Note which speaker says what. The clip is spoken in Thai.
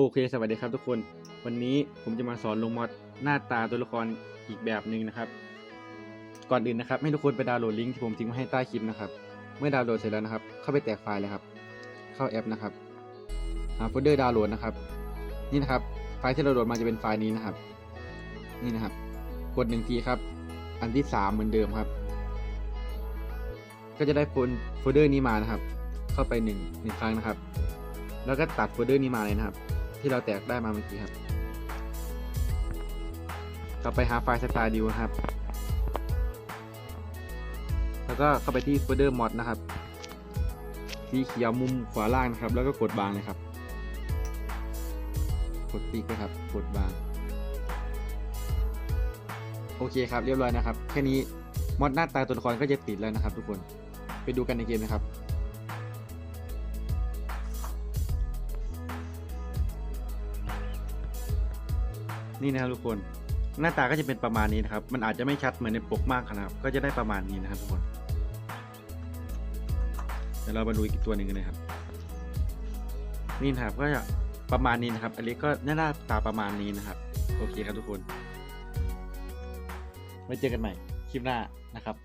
Speaker 1: โอเค สวัสดีครับทุกคน วันนี้ผมจะมาสอนลงมอดหน้าตาตัวละครอีกแบบหนึ่งนะครับ ก่อนอื่นนะครับ ให้ทุกคนไปดาวน์โหลดลิงก์ที่ผมทิ้งไว้ให้ใต้คลิปนะครับ เมื่อดาวน์โหลดเสร็จแล้วนะครับ เข้าไปแตกไฟล์เลยครับ เข้าแอปนะครับ หาโฟลเดอร์ดาวน์โหลดนะครับ นี่นะครับ ไฟล์ที่เราโหลดมาจะเป็นไฟล์นี้นะครับ นี่นะครับ กดหนึ่งทีครับ อันที่สามเหมือนเดิมครับ ก็จะได้โฟลโฟลเดอร์นี้มานะครับ เข้าไปหนึ่งหนึ่งครั้งนะครับ แล้วก็ตัดโฟลเดอร์นี้มาเลยนะครับ ที่เราแตกได้มาเมื่อกี้ครับต่อไปหาไฟล์สตาร์ดิวครับ แล้วก็เข้าไปที่โฟลเดอร์มอดนะครับ สีเขียวมุมขวาล่างนะครับ แล้วก็กดบางเลยครับ กดติ๊กนะครับ กดบาง โอเคครับ เรียบร้อยนะครับ แค่นี้มอดหน้าตาตัวละครก็จะติดแล้วนะครับ ทุกคน ไปดูกันในเกมนะครับ นี่นะครับทุกคน หน้าตาก็จะเป็นประมาณนี้นะครับ มันอาจจะไม่ชัดเหมือนในปกมากนะครับ ก็จะได้ประมาณนี้นะครับทุกคน เดี๋ยวเรามาดูอีกตัวหนึ่งกันเลยครับ นี่นะครับก็จะประมาณนี้นะครับ อันนี้ก็หน้าตาประมาณนี้นะครับ โอเคครับทุกคน ไว้เจอกันใหม่คลิปหน้านะครับ